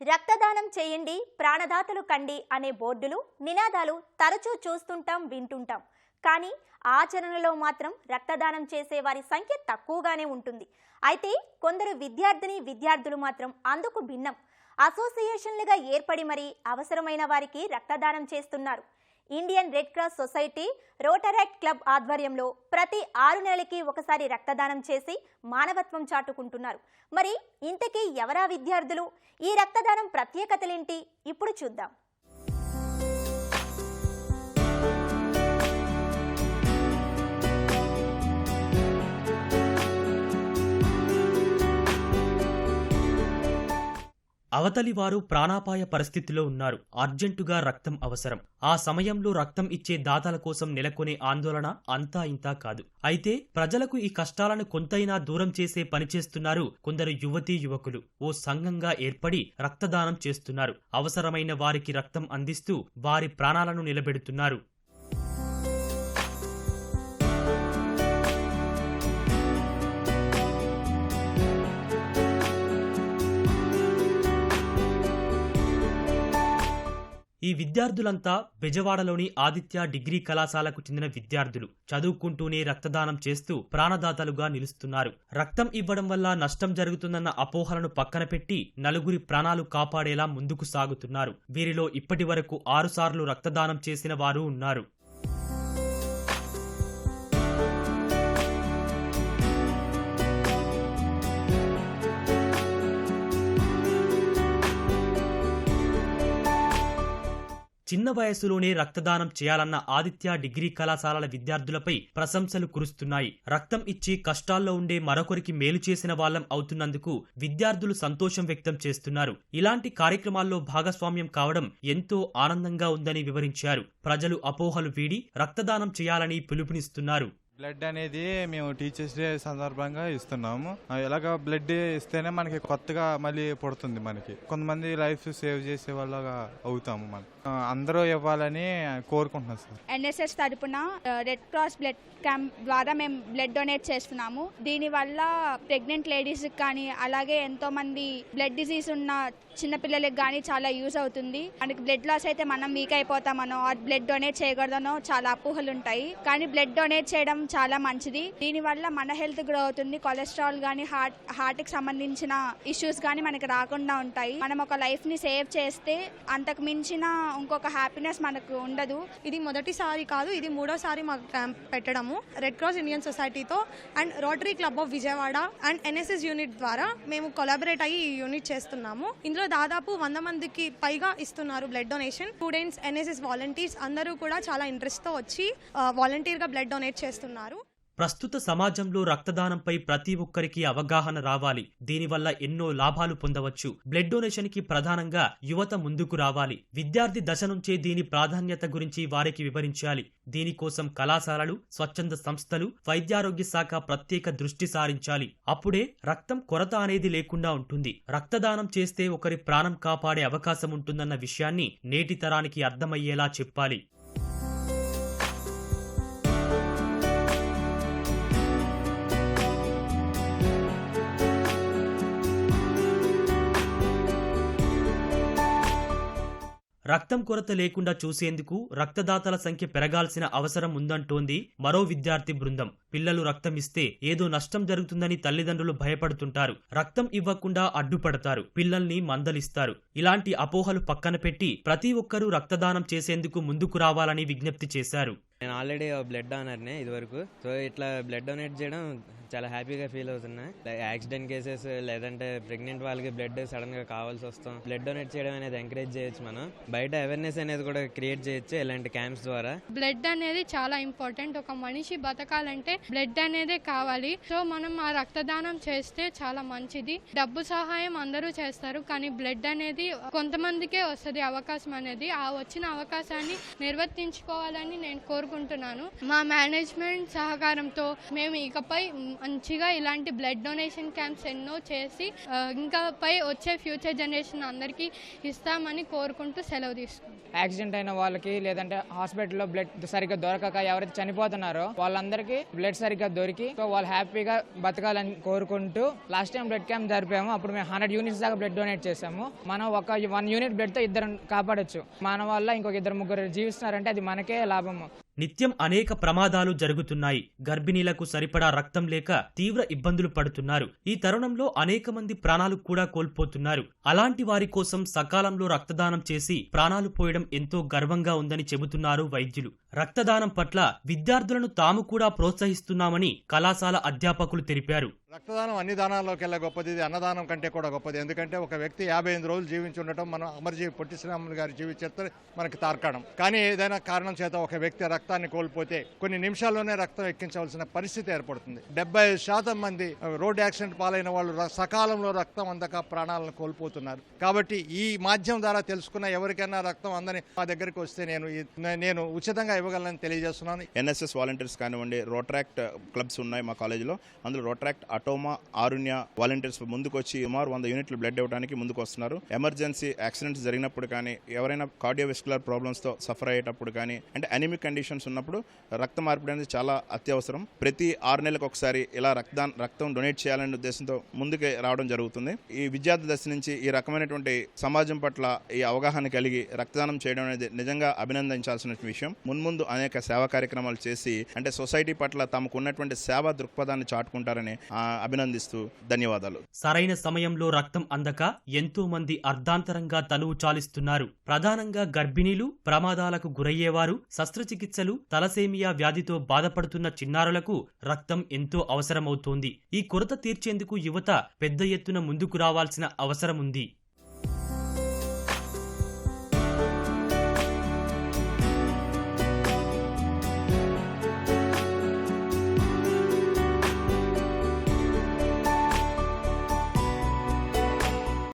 రక్తదానం చేయండి ప్రాణదాతలు కండి అనే బోర్డులు నినాదాలు తరచూ చూస్తుంటాం వింటుంటాం. కానీ ఆచరణలో మాత్రం రక్తదానం చేసే వారి సంఖ్య తక్కువగానే ఉంటుంది. అయితే కొందరు విద్యార్థిని విద్యార్థులు మాత్రం అందుకు భిన్నం. అసోసియేషన్లుగా ఏర్పడి మరీ అవసరమైన వారికి రక్తదానం చేస్తున్నారు. Indian red cross society rotaract club ఆధ్వర్యంలో ప్రతి ఆరు నెలలకి ఒకసారి రక్తదానం చేసి మానవత్వం చాటుకుంటున్నారు. మరి ఇంతకీ ఎవరా విద్యార్థులు? ఈ రక్తదానం ప్రత్యేకతలేంటి? ఇప్పుడు చూద్దాం. అవతలి వారు ప్రాణాపాయ పరిస్థితిలో ఉన్నారు. అర్జెంటుగా రక్తం అవసరం. ఆ సమయంలో రక్తం ఇచ్చే దాతల కోసం నెలకొనే ఆందోళన అంతా ఇంతా కాదు. అయితే ప్రజలకు ఈ కష్టాలను కొంతైనా దూరం చేసే పని చేస్తున్నారు కొందరు యువతీ యువకులు. ఓ సంఘంగా ఏర్పడి రక్తదానం చేస్తున్నారు. అవసరమైన వారికి రక్తం అందిస్తూ వారి ప్రాణాలను నిలబెడుతున్నారు. ఈ విద్యార్థులంతా బెజవాడలోని ఆదిత్య డిగ్రీ కళాశాలకు చెందిన విద్యార్థులు. చదువుకుంటూనే రక్తదానం చేస్తూ ప్రాణదాతలుగా నిలుస్తున్నారు. రక్తం ఇవ్వడం వల్ల నష్టం జరుగుతుందన్న అపోహలను పక్కన పెట్టి నలుగురి ప్రాణాలు కాపాడేలా ముందుకు సాగుతున్నారు. వీరిలో ఇప్పటి వరకు ఆరుసార్లు రక్తదానం చేసిన వారు ఉన్నారు. చిన్న వయసులోనే రక్తదానం చేయాలన్న ఆదిత్య డిగ్రీ కళాశాలల విద్యార్థులపై ప్రశంసలు కురుస్తున్నాయి. రక్తం ఇచ్చి కష్టాల్లో ఉండే మరొకరికి మేలు చేసిన వాళ్ళం అవుతున్నందుకు విద్యార్థులు సంతోషం వ్యక్తం చేస్తున్నారు. ఇలాంటి కార్యక్రమాల్లో భాగస్వామ్యం కావడం ఎంతో ఆనందంగా ఉందని వివరించారు. ప్రజలు అపోహలు వీడి రక్తదానం చేయాలని పిలుపునిస్తున్నారు. బ్లడ్ అనేది మేము టీచర్స్ డే సందర్భంగా ఇస్తున్నాము. ఎలాగ బ్లడ్ ఇస్తేనే మనకి కొత్తగా మళ్ళీ పుడుతుంది మనకి. కొంతమంది లైఫ్ సేవ్ చేసే వాళ్ళగా అవుతాము మనం. అందరూ ఇవ్వాలని కోరుకుంటున్నాం సార్. ఎన్ఎస్ఎస్ తరపున రెడ్ క్రాస్ బ్లడ్ క్యాంప్ ద్వారా మేము బ్లడ్ డొనేట్ చేస్తున్నాము. దీనివల్ల ప్రెగ్నెంట్ లేడీస్కి కానీ అలాగే ఎంతో మంది బ్లడ్ డిసీజ్ ఉన్న చిన్నపిల్లలకి కానీ చాలా యూజ్ అవుతుంది. మనకి బ్లడ్ లాస్ అయితే మనం వీక్ అయిపోతామనో బ్లడ్ డొనేట్ చేయకూడదనో చాలా అపోహలు ఉంటాయి కానీ బ్లడ్ డొనేట్ చేయడం చాలా మంచిది. దీనివల్ల మన హెల్త్ గ్రో అవుతుంది. కొలెస్ట్రాల్ కానీ హార్ట్ హార్ట్కి సంబంధించిన ఇష్యూస్ కానీ మనకి రాకుండా ఉంటాయి. మనం ఒక లైఫ్ని సేవ్ చేస్తే అంతకు మించిన ఇంకొక హ్యాపీనెస్ మనకు ఉండదు. ఇది మొదటిసారి కాదు ఇది మూడోసారి మాకు క్యాంప్ పెట్టడము. Red cross Indian సొసైటీతో and rotary club of Vijayawada and NSS unit ద్వారా మేము కొలాబరేట్ అయ్యి ఈ యూనిట్ చేస్తున్నాము. ఇందులో దాదాపు వంద మందికి పైగా ఇస్తున్నారు blood donation. Students NSS volunteers అందరూ కూడా చాలా ఇంట్రెస్ట్తో వచ్చి వాలంటీర్గా బ్లడ్ డొనేట్ చేస్తున్నారు. ప్రస్తుత సమాజంలో రక్తదానంపై ప్రతి ఒక్కరికి అవగాహన రావాలి. దీనివల్ల ఎన్నో లాభాలు పొందవచ్చు. బ్లడ్ డొనేషన్కి ప్రధానంగా యువత ముందుకు రావాలి. విద్యార్థి దశ నుంచే దీని ప్రాధాన్యత గురించి వారికి వివరించాలి. దీనికోసం కళాశాలలు స్వచ్ఛంద సంస్థలు వైద్యారోగ్య శాఖ ప్రత్యేక దృష్టి సారించాలి. అప్పుడే రక్తం కొరత అనేది లేకుండా ఉంటుంది. రక్తదానం చేస్తే ఒకరి ప్రాణం కాపాడే అవకాశం ఉంటుందన్న విషయాన్ని నేటి తరానికి అర్థమయ్యేలా చెప్పాలి. రక్తం కొరత లేకుండా చూసేందుకు రక్తదాతల సంఖ్య పెరగాల్సిన అవసరం ఉందంటోంది మరో విద్యార్థి బృందం. పిల్లలు రక్తం ఇస్తే ఏదో నష్టం జరుగుతుందని తల్లిదండ్రులు భయపడుతుంటారు. రక్తం ఇవ్వకుండా అడ్డుపడతారు. పిల్లల్ని మందలిస్తారు. ఇలాంటి అపోహలు పక్కన పెట్టి ప్రతి ఒక్కరూ రక్తదానం చేసేందుకు ముందుకు రావాలని విజ్ఞప్తి చేశారు. నేను ఆల్రెడీ బ్లడ్ డోనర్నే ఇదివరకు. సో ఇట్లా బ్లడ్ డొనేట్ చేయడం చాలా హ్యాపీగా ఫీల్ అవుతున్నా. యాక్సిడెంట్ కేసెస్ లేదంటే ప్రెగ్నెంట్ వాళ్ళకి బ్లడ్ సడన్గా కావాల్సి వస్తాం. బ్లడ్ డొనేట్ చేయడం అనేది ఎంకరేజ్ చేయొచ్చు మనం. బయట అవేర్నెస్ అనేది కూడా క్రియేట్ చేయొచ్చు ఇలాంటి క్యాంప్స్ ద్వారా. బ్లడ్ అనేది చాలా ఇంపార్టెంట్. ఒక మనిషి బతకాలంటే బ్లడ్ అనేదే కావాలి. సో మనం ఆ రక్తదానం చేస్తే చాలా మంచిది. డబ్బు సహాయం అందరూ చేస్తారు కానీ బ్లడ్ అనేది కొంతమందికే వస్తుంది అవకాశం అనేది. ఆ వచ్చిన అవకాశాన్ని నిర్వర్తించుకోవాలని నేను కోరుకుంటున్నాను. మా మేనేజ్మెంట్ సహకారంతో మేము ఇకపై మంచిగా ఇలాంటి బ్లడ్ డొనేషన్ క్యాంప్స్ ఎన్నో చేసి ఇంకా పై వచ్చే ఫ్యూచర్ జనరేషన్ అందరికీ ఇస్తామని కోరుకుంటూ సెలవు తీసుకుంటాం యాక్సిడెంట్ అయిన వాళ్ళకి లేదంటే హాస్పిటల్లో బ్లడ్ సరిగ్గా దొరకక ఎవరైతే చనిపోతున్నారో వాళ్ళందరికీ బ్లడ్ సరిగ్గా దొరికి సో వాళ్ళు హ్యాపీగా బతకాలని కోరుకుంటూ లాస్ట్ టైం బ్లడ్ క్యాంప్ జరిపాము. అప్పుడు మేము హండ్రెడ్ యూనిట్స్ దాకా బ్లడ్ డొనేట్ చేసాము మనం ఒక వన్ యూనిట్ బ్లడ్తో ఇద్దరు కాపాడొచ్చు. మన వల్ల ఇంకొక ఇద్దరు ముగ్గురు జీవిస్తున్నారంటే అది మనకే లాభము. నిత్యం అనేక ప్రమాదాలు జరుగుతున్నాయి. గర్భిణీలకు సరిపడా రక్తం లేక తీవ్ర ఇబ్బందులు పడుతున్నారు. ఈ తరుణంలో అనేక మంది ప్రాణాలు కూడా కోల్పోతున్నారు. అలాంటి వారి కోసం సకాలంలో రక్తదానం చేసి ప్రాణాలు పోయడం ఎంతో గర్వంగా ఉందని చెబుతున్నారు వైద్యులు. రక్తదానం పట్ల విద్యార్థులను తాము కూడా ప్రోత్సహిస్తున్నామని కళాశాల అధ్యాపకులు తెలిపారు. రక్తదానం అన్ని దానాల్లోకెల్లా గొప్పది ఇది అన్నదానం కంటే కూడా గొప్పది. ఎందుకంటే ఒక వ్యక్తి యాభై ఎనిమిది రోజులు జీవించి ఉండటం మనం అమరజీవి పొట్టి శ్రీరాములు గారి జీవిత చరిత్ర మనకి తార్కాణం. కానీ ఏదైనా కారణం చేత ఒక వ్యక్తి రక్తాన్ని కోల్పోతే కొన్ని నిమిషాల్లోనే రక్తం ఎక్కించవలసిన పరిస్థితి ఏర్పడుతుంది. డెబ్బై శాతం మంది రోడ్ యాక్సిడెంట్ పాలైన వాళ్ళు ర- సకాలంలో రక్తం అందక ప్రాణాలను కోల్పోతున్నారు. కాబట్టి ఈ మాధ్యమం ద్వారా తెలుసుకున్న ఎవరికైనా రక్తం అందని మా దగ్గరికి వస్తే నేను నేను ఉచితంగా ఇవ్వగలనని తెలియజేస్తున్నాను. ఎన్ఎస్ఎస్ వాలంటీర్స్ కానివ్వండి రోట్రాక్ట్ క్లబ్స్ ఉన్నాయి మా కాలేజీలో. అందులో రోట్రాక్ట్ అటోమా ఆరుణ్య వాలంటీర్స్ ముందుకు వచ్చి సుమారు వంద యూనిట్లు బ్లడ్ ఇవ్వడానికి ముందుకు వస్తున్నారు ఎమర్జెన్సీ యాక్సిడెంట్స్ జరిగినప్పుడు కానీ ఎవరైనా కార్డియోవెస్కులర్ ప్రాబ్లమ్స్తో సఫర్ అయ్యేటప్పుడు కానీ అంటే అనిమిక్ కండిషన్స్ ఉన్నప్పుడు రక్త మార్పిడి అనేది చాలా అత్యవసరం. ప్రతి ఆరు నెలలకు ఒకసారి ఇలా రక్తదాన్ రక్తం డొనేట్ చేయాలనే ఉద్దేశంతో ముందుకు రావడం జరుగుతుంది. ఈ విద్యార్థి దశ నుంచి ఈ రకమైనటువంటి సమాజం పట్ల ఈ అవగాహన కలిగి రక్తదానం చేయడం అనేది నిజంగా అభినందించాల్సిన విషయం. మున్ముందు అనేక సేవా కార్యక్రమాలు చేసి అంటే సొసైటీ పట్ల తమకు ఉన్నటువంటి సేవా దృక్పథాన్ని చాటుకుంటారని ఆ, అభినందిస్తూ ధన్యవాదాలు. సరైన సమయంలో రక్తం అందక ఎంతో మంది అర్ధాంతరంగా తనువు చాలిస్తున్నారు. ప్రధానంగా గర్భిణీలు ప్రమాదాలకు గురయ్యేవారు శస్త్రచికిత్సలు తలసేమియా వ్యాధితో బాధపడుతున్న చిన్నారులకు రక్తం ఎంతో అవసరమవుతోంది. ఈ కొరత తీర్చేందుకు యువత పెద్ద ఎత్తున ముందుకు రావాల్సిన అవసరముంది.